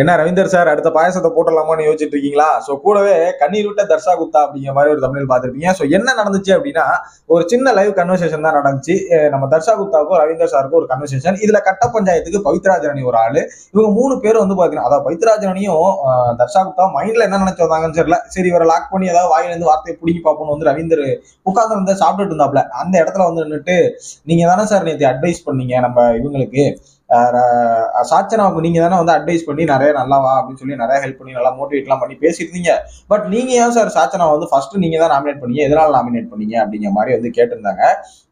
என்ன ரவீந்தர் சார் அடுத்த பாயசத்தை போட்டலாமான்னு யோசிச்சுட்டு இருக்கீங்களா? ஸோ கூடவே கண்ணீர் விட்ட தர்ஷா குப்தா அப்படிங்கிற மாதிரி ஒரு தமிழில் பார்த்துருப்பீங்க. ஸோ என்ன நடந்துச்சு அப்படின்னா ஒரு சின்ன லைவ் கன்வர்சேஷன் தான் நடந்துச்சு. நம்ம தர்ஷா குப்தாவுக்கும் ரவீந்தர் சாருக்கும் ஒரு கன்வர்சேஷன் இதுல கட்ட பஞ்சாயத்துக்கு பவித்ராஜரணி ஒரு ஆள். இவங்க மூணு பேரும் வந்து பாத்தீங்கன்னா அதாவது பவித்ராஜரணியும் தர்ஷா குப்தா மைண்ட்ல என்ன நினைச்சு வந்தாங்கன்னு தெரியல. சரி இவரை லாக் பண்ணி ஏதாவது வாயிலிருந்து வார்த்தையை பிடிங்கி பார்ப்போம்னு வந்து ரவீந்தர் உட்கார்ந்து வந்து சாப்பிட்டுட்டு இருந்தாப்ல. அந்த இடத்துல வந்து நின்றுட்டு நீங்க தானே சார் நேற்று அட்வைஸ் பண்ணீங்க நம்ம இவங்களுக்கு? சாச்சனா ர- நீங்க தானே வந்து அட்வைஸ் பண்ணி நிறைய நல்லா வா அப்படின்னு சொல்லி நிறைய ஹெல்ப் பண்ணி நல்லா மோட்டிவேட்லாம் பண்ணி பேசியிருந்தீங்க பட் நீங்க ஏன் சார் சாச்சனா வந்து ஃபர்ஸ்ட் நீங்க தான் நாமினேட் பண்ணீங்க? எதனால நாமினேட் பண்ணீங்க? அப்படிங்கிற மாதிரி வந்து கேட்டிருந்தாங்க.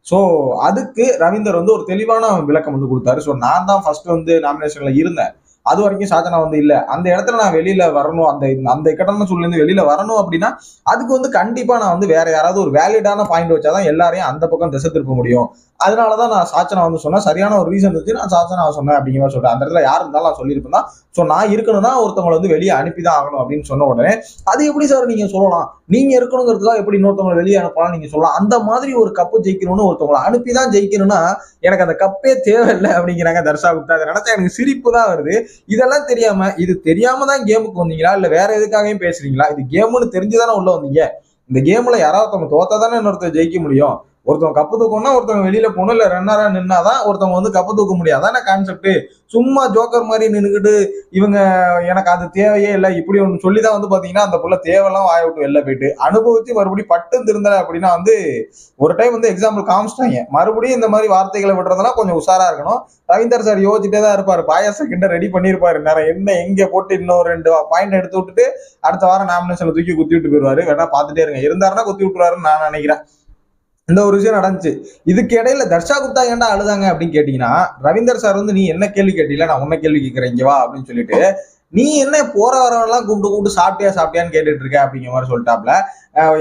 ஸோ அதுக்கு ரவீந்தர் வந்து ஒரு தெளிவான விளக்கம் வந்து கொடுத்தாரு. ஸோ நான் தான் ஃபர்ஸ்ட் வந்து நாமினேஷன்ல இருந்தேன். அது வரைக்கும் சாச்சனா வந்து இல்லை. அந்த இடத்துல நான் வெளியில வரணும் அந்த அந்த இக்கட்டான சூழ்நிலை வெளியில வரணும் அப்படின்னா அதுக்கு வந்து கண்டிப்பா நான் வந்து வேற யாராவது ஒரு வேலிடான பாயிண்ட் வச்சாதான் எல்லாரையும் அந்த பக்கம் திசை திருப்ப முடியும். அதனால தான் நான் சாச்சனா வந்து சொன்னேன். சரியான ஒரு ரீசன் வச்சு நான் சாச்சனா சொன்னேன் அப்படிங்கிற மாதிரி சொல்றேன் அந்த இடத்துல யார் இருந்தாலும் நான் சொல்லியிருப்பேன் தான். ஸோ நான் இருக்கணும்னா ஒருத்தவங்களை வந்து வெளியே அனுப்பி தான் ஆகணும் அப்படின்னு சொன்ன உடனே அது எப்படி சார் நீங்க சொல்லலாம்? நீங்க இருக்கணுங்கிறதுக்காக எப்படி இன்னொருத்தவங்களை வெளியே அனுப்பலாம் நீங்க சொல்லலாம்? அந்த மாதிரி ஒரு கப்பு ஜெயிக்கணும்னு ஒருத்தவங்களை அனுப்பி தான் ஜெயிக்கணும்னா எனக்கு அந்த கப்பே தேவையில்லை அப்படிங்கிறாங்க தர்ஷா குப்தா. அதை நினைச்சா எனக்கு சிரிப்பு தான் வருது. இதெல்லாம் தெரியாம இது தெரியாம தான் கேமுக்கு வந்தீங்களா? இல்ல வேற எதுக்காகவும் பேசுறீங்களா? இது கேம்னு தெரிஞ்சுதானே உள்ள வந்தீங்க? இந்த கேம்ல யாராவது தோத்தா தானே இன்னொருத்தர் ஜெயிக்க முடியும்? ஒருத்தவங்க கப்பு தூக்கணும்னா ஒருத்தவங்க வெளியில போகணும் இல்ல ரன்னரா நின்னாதான் ஒருத்தவங்க வந்து கப்பு தூக்க முடியும் அதான கான்செப்ட் சும்மா ஜோக்கர் மாதிரி நின்றுக்கிட்டு இவங்க எனக்கு அது தேவையே இல்லை இப்படி ஒன்று சொல்லி தான் வந்து பார்த்தீங்கன்னா அந்த புள்ள தேவையெல்லாம் வாய விட்டு வெளில போயிட்டு அனுபவிச்சு மறுபடியும் பட்டு திருந்தல அப்படின்னா வந்து ஒரு டைம் வந்து எக்ஸாம்பிள் காமிச்சிட்டாங்க. மறுபடியும் இந்த மாதிரி வார்த்தைகளை விடுறதெல்லாம் கொஞ்சம் உஷாரா இருக்கணும். ரவீந்தர் சார் யோசிச்சுட்டே தான் இருப்பார். பாயாச கிட்ட ரெடி பண்ணியிருப்பாரு. நேரம் என்ன எங்கே போட்டு இன்னும் ரெண்டு பாயிண்ட் எடுத்து விட்டுட்டு அடுத்த வாரம் நாமினேஷனை தூக்கி குத்தி விட்டு போயிடுவாரு. வேணா பார்த்துட்டே இருங்க. இருந்தாருன்னா குத்தி விட்டுருவாருன்னு நான் நினைக்கிறேன். இந்த ஒரு விஷயம் நடந்துச்சு. இதுக்கு இடையில தர்ஷா குப்தா ஏன்டா அழுதாங்க அப்படின்னு கேட்டீங்கன்னா ரவீந்தர் சார் வந்து நீ என்ன கேள்வி கேட்டீங்களா? நான் உன்ன கேள்வி கேட்கிறேன் இங்க வா அப்படின்னு சொல்லிட்டு நீ என்ன போற வரவெல்லாம் கூப்பிட்டு கூப்பிட்டு சாப்பிட்டியா சாப்பிட்டியான்னு கேட்டுட்டு இருக்க அப்படிங்கிற மாதிரி சொல்லிட்டாப்ல.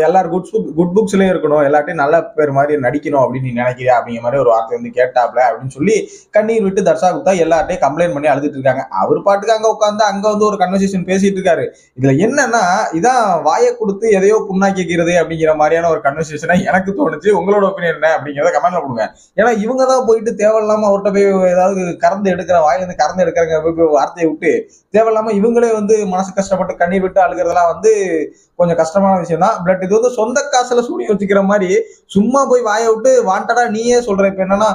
எல்லாரும் குட் புக் குட் புக்ஸ்லயும் இருக்கணும் எல்லாத்தையும் நல்ல பேர் மாதிரி நடிக்கணும் அப்படின்னு நீ நினைக்கிறியா அப்படிங்கிற மாதிரி ஒரு வார்த்தை வந்து கேட்டாப்ல அப்படின்னு சொல்லி கண்ணீர் விட்டு தர்ஷா குப்தா எல்லார்ட்டையும் கம்ப்ளைண்ட் பண்ணி அழுதுட்டு இருக்காங்க. அவர் பாட்டுக்கு அங்க உட்காந்து அங்க வந்து ஒரு கன்வர்சேஷன் பேசிட்டு இருக்காரு. இதுல என்னன்னா இதான் வாயை கொடுத்து எதையோ புண்ணாக்கிக்கிறது அப்படிங்கிற மாதிரியான ஒரு கன்வர்சேஷனா எனக்கு தோணுச்சு. உங்களோட ஒப்பீனியன் என்ன அப்படிங்கிறத கமெண்ட்ல கொடுங்க. ஏன்னா இவங்க தான் போயிட்டு தேவையில்லாம அவர்கிட்ட போய் ஏதாவது கறந்து எடுக்கிற வாயிலிருந்து கறந்து எடுக்கிறாங்க போய் வார்த்தையை விட்டு தேவையில்லாம இவங்களே வந்து மனசு கஷ்டப்பட்டு கண்ணீர் விட்டு அழுகிறதெல்லாம் வந்து கொஞ்சம் கஷ்டமான விஷயம் தான் பட் இது வந்து சொந்த காசுல சூனியம் வச்சுக்கிற மாதிரி சும்மா போய் வாயை விட்டு வாண்டடா நீயே சொல்ற இப்ப என்னன்னா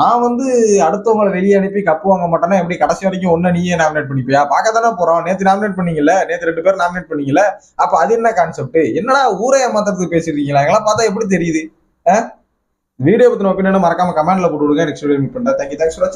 நான் வந்து அடுத்தவங்களை வெளியே அனுப்பி கப்பு வாங்க மாட்டேன்னா எப்படி கடைசி வரைக்கும் ஒன்னு நீயே நாமினேட் பண்ணிப்பியா? பார்க்க தானே போறோம். நேத்து நாமினேட் பண்ணீங்கல்ல? நேத்து ரெண்டு பேர் நாமினேட் பண்ணீங்கல்ல? அப்ப அது என்ன கான்செப்ட் என்னடா ஊரைய ஏமாத்துறதுக்கு பேசிருக்கீங்களா? இருக்கீங்களா பார்த்தா எப்படி தெரியுது? வீடியோ பத்தின ஒப்பீனியன் மறக்காம கமெண்ட்ல போட்டு விடுங்க. நெக்ஸ்ட் வீடியோ மீட் பண்ணுறேன் தேங்க்யூ தேங்க்ஸ் ஃபார் வாட்சிங்